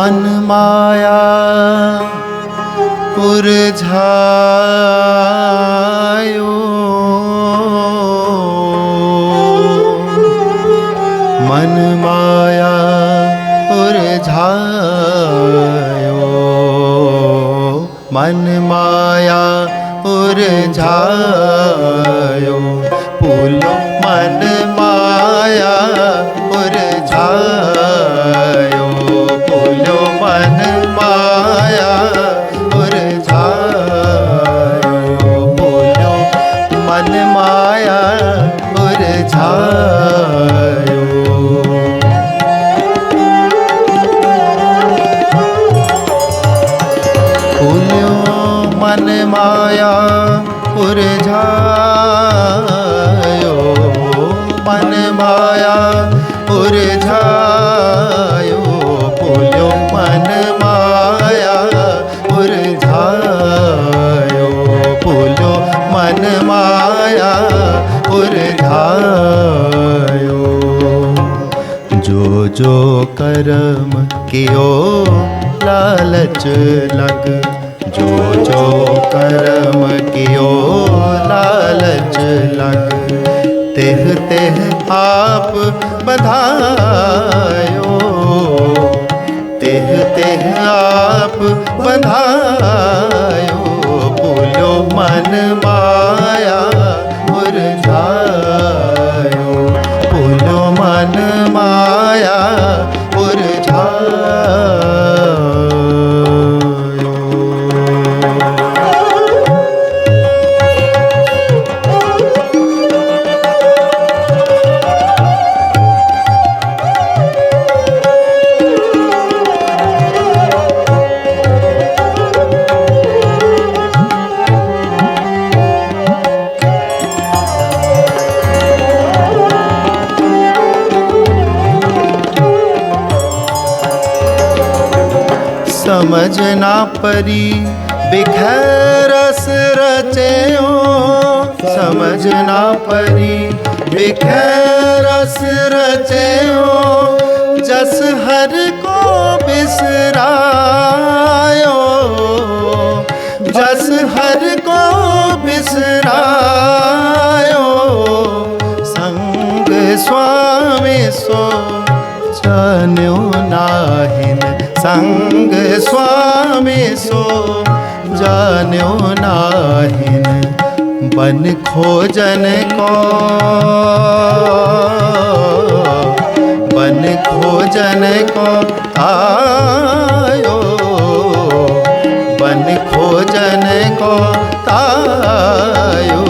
मन माया पुरझायो मन माया पुरझायो मन माया पुरझायो पुलो मन जो कर्म कियो, लालच लग। जो जो कर्म कियो, लालच लग। तेह तेह आप बधायो। तेह तेह आप बधायो। बोलो मन माया समझ ना परी बिखरस रचे हो। समझ परी बिखरस रचे हो। जस हर को बिसरायो, जस हर को बिसरायो। संग स्वामी सो संग स्वामी सो नाहिन। बन खोजन को। बन खोजन को आयो। बन खोजन को तायो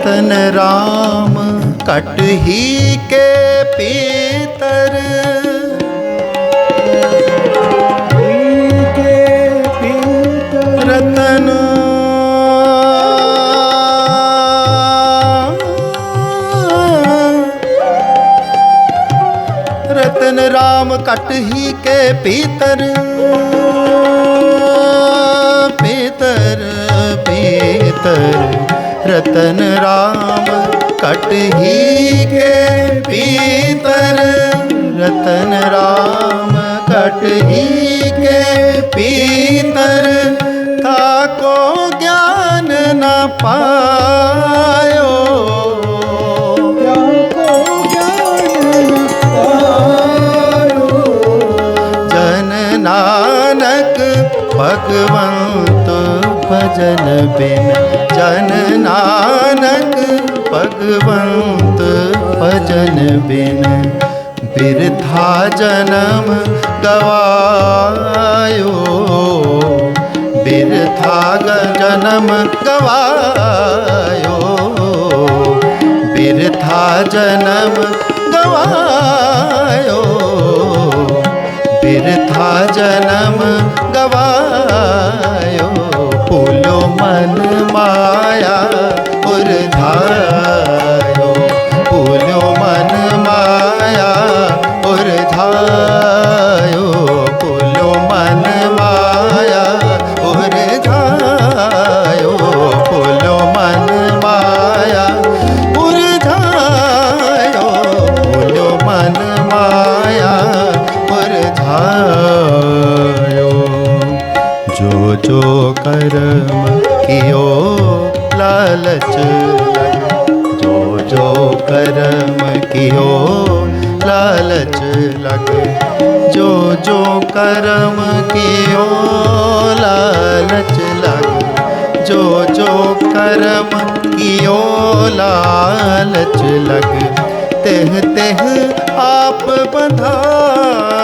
रतन राम कट ही के पीतर रतन रतन राम कट ही के पीतर पीतर पीतर रतन राम कट ही के पीतर। रतन राम कट ही के पीतर। ताको ज्ञान न पायो। जन नानक भगवंत भजन बिन जन नानक, भगवंत भजन बिन बिरथा जन्म गवायो। बिरथा जन्म गवायो। बिरथा जन्म गवायो। बिरथा जन्म गवायो। फूलो मन माया जो कर्म कियो लालच लग। जो जो कर्म कियो लालच लग। जो जो कर्म कियो लालच लग। जो जो कर्म कियो लालच लग। तेह तेह आप बंधायो